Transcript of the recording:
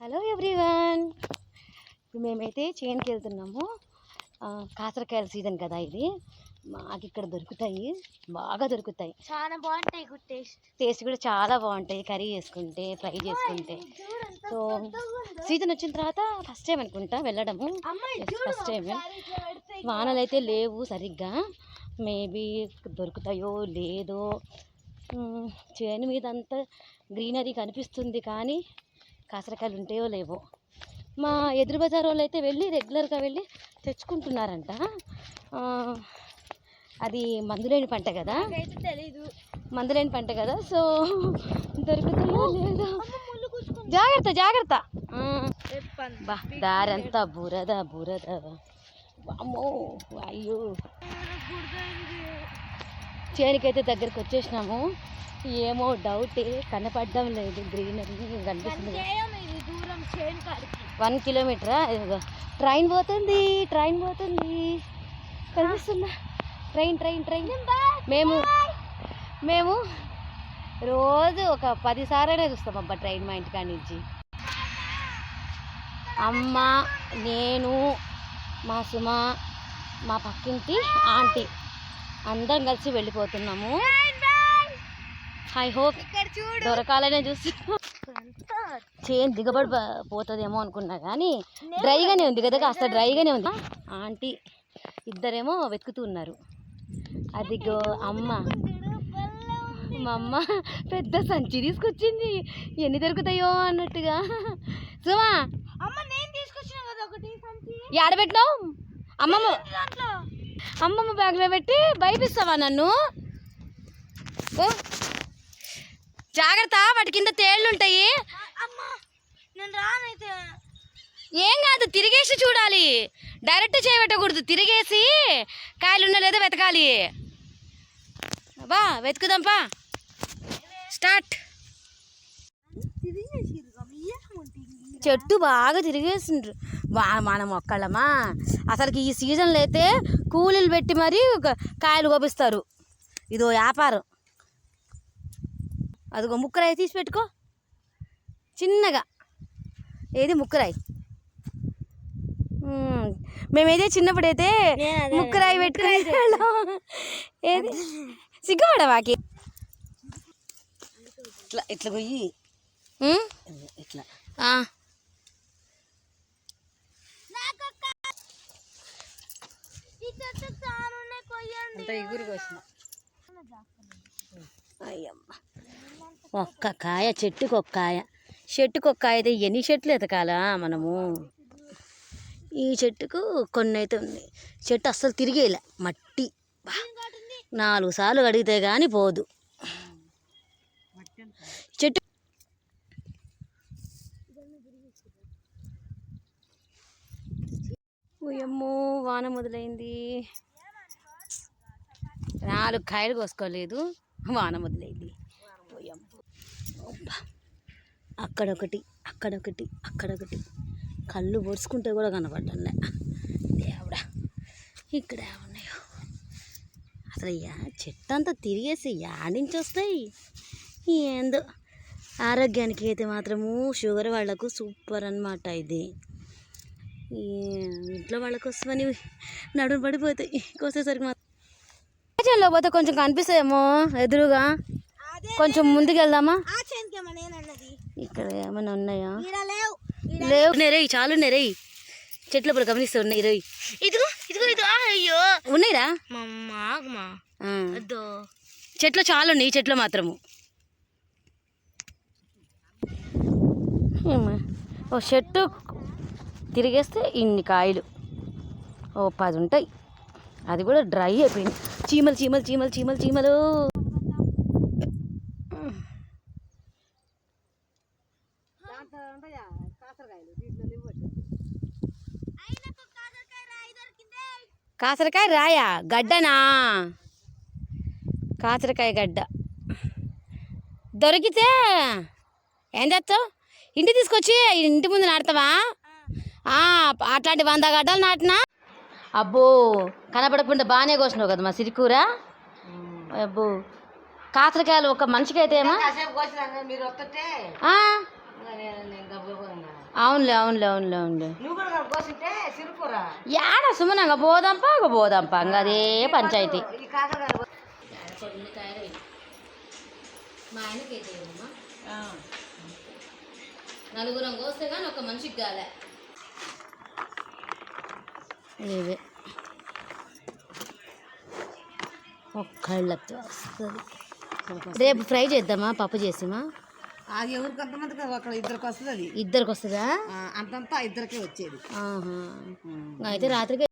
Hello everyone. మేమైతే చేనుకి వెళ్తున్నాము. కాకరకాయల సీజన్ కదా ఇది. మాకు ఇక్కడ దొరుకుతాయి. బాగా దొరుకుతాయి. చాలా బాగుంటాయి గుడ్ టేస్ట్. టేస్ట్ కూడా చాలా బాగుంటాయి. కర్రీ చేసుకుంటే ఫ్రై చేసుకుంటే. సో సీజన్ వచ్చిన తర్వాత ఫస్ట్ టైం అనుకుంటా వెళ్ళడము. ఫస్ట్ టైం వానలు అయితే లేవు సరిగ్గా. మేబీ దొరుకుతాయో లేదో. చేను మీద అంతా గ్రీనరీ కనిపిస్తుంది కానీ కాసరకాయలు ఉంటాయో లేవో. మా ఎదురు బజార్ వాళ్ళు అయితే వెళ్ళి రెగ్యులర్గా వెళ్ళి తెచ్చుకుంటున్నారంట. అది మందులేని పంట కదా? తెలీదు. మందులేని పంట కదా? సో దొరుకుతాయో లేదో? జాగ్రత్త జాగ్రత్త. బా దారంతా బురద బురద. వామ్మో అయ్యో. చేనుకైతే దగ్గరికి వచ్చేసినాము ఏమో డౌటే కనపడడం లేదు గ్రీనరీ కనిపిస్తుంది. వన్ కిలోమీటరా ట్రైన్ పోతుంది ట్రైన్ పోతుంది. కనిపిస్తుందా? Train train train. మేము మేము రోజు ఒక పది సార్లనే చూస్తాం అబ్బా ట్రైన్ మా ఇంటికాడ నుంచి అమ్మ నేను మా సుమ మా పక్కింటి ఆంటీ అందరం కలిసి వెళ్ళిపోతున్నాము. ఐ హోప్ దొరకాలనే చూస్తున్నాం చేను దిగబడి పోతుందేమో అనుకున్నా కానీ డ్రైగానే ఉంది కదా కాస్త డ్రైగానే ఉంది. ఆంటీ ఇద్దరేమో వెతుకుతూ ఉన్నారు. అదిగో అమ్మ. మా అమ్మ పెద్ద సంచి తీసుకొచ్చింది. ఎన్ని దొరుకుతాయో అన్నట్టుగా. సుమా! ఆడబెట్టినావు అమ్మమ్మ. అమ్మమ్మ బ్యాగ్లో పెట్టి భయపిస్తావా నన్ను? ఓ! జాగ్రత్త వాటి కింద తేళ్ళు ఉంటాయి ఏం కాదు తిరిగేసి చూడాలి. డైరెక్ట్ చేయబెట్టకూడదు తిరిగేసి కాయలు ఉన్నా లేదో వెతకాలి. బా వెతుకుదాంపా స్టార్ట్. చెట్టు బాగా తిరిగేసిండ్రు. వా మనం ఒక్కళ్ళమా అసలుకి ఈ సీజన్లో అయితే కూలీలు పెట్టి మరీ కాయలు కోపిస్తారు. ఇదో వ్యాపారం. అదిగో ముక్కరాయి తీసి పెట్టుకో. చిన్నగా. ఏది ముక్కరాయి? మ్మ్. మేమైతే చిన్నప్పుడైతే ముక్కరాయి పెట్టుకుని ఏది? సిగ్గుపడవాకి ఇట్లా ఇట్లా పోయి? ఇట్లా. కోసిన అయ్యమ్మ. ఒక్క కాయ చెట్టుకు ఒక కాయ చెట్టుకు ఒక కాయ అయితే ఎన్ని చెట్లు ఎతకాలా మనము? ఈ చెట్టుకు కొన్ని అయితే ఉంది. చెట్టు అస్సలు తిరిగేలా. మట్టి. నాలుగు సార్లు కడిగితే కానీ పోదు. చెట్టు ఉయమ్మో వాన మొదలైంది. నాలుగు కాయలు కోసుకోలేదు. వాన మొదలైంది. అక్కడొకటి అక్కడొకటి అక్కడొకటి. కళ్ళు పొడుచుకుంటే కూడా కనపడ్డా దేవుడా ఇక్కడ ఉన్నాయో. అసలు చెట్టు అంతా తిరిగేసి యాడించి వస్తాయి? ఏందో. ఆరోగ్యానికి అయితే మాత్రము షుగర్ వాళ్ళకు సూపర్ అన్నమాట ఇది. ఇంట్లో వాళ్ళ కోసమని నడుము పడిపోతాయి. కోసేసరికి మాత్రం. పోతే కొంచెం కనిపిస్తాయేమో ఎదురుగా. కొంచెం ముందుకు వెళ్దామా ఇక్కడ ఏమైనా ఉన్నాయా? లేవు. నెరయి చాలు నెరయి చెట్లు ఇప్పుడు గమనిస్తూ ఉన్నాయి రొయ్యి ఇదిగో ఇదిగో ఇదిగో. అయ్యో. ఉన్నాయిరా? చెట్లు చాలు ఉన్నాయి చెట్లు మాత్రము? ఓ చెట్టు తిరిగేస్తే ఇన్ని కాయలు. ఓ పది ఉంటాయి. అది కూడా డ్రై అయిపోయింది. చీమలు చీమలు చీమలు చీమలు చీమలు. కాసరకాయ రాయా గడ్డనా? కాసరకాయ గడ్డ. దొరికితే ఏం చేస్తావు? ఇంటి తీసుకొచ్చి ఇంటి ముందు నాటుతావా? ఆ, అట్లాంటి వంద గడ్డలు నాటినా? అబ్బో కనపడకుండా బాగానే కోసినావు కదా మా సిరికూర. అబ్బో కాసరకాయలు ఒక మనిషికి అయితే ఏమో అవునులే అవునులే అవునులే అవునులే. యాడ సుమనంగా పోదాంపా ఇంక పోదాంపా ఇంక అదే పంచాయతీ. నలుగురం కోస్తే కానీ ఒక మనిషికి కాలే. ఇవే ఒక్కళ్ళతో వస్తుంది. రేపు ఫ్రై చేద్దామా? పప్పు చేసిమా? ఆ ఎవరికి అంతమందికి అక్కడ ఇద్దరికి వస్తుంది అది. ఇద్దరికి వస్తుందా? అంతంతా ఇద్దరికే వచ్చేది. ఆహా. అయితే రాత్రికి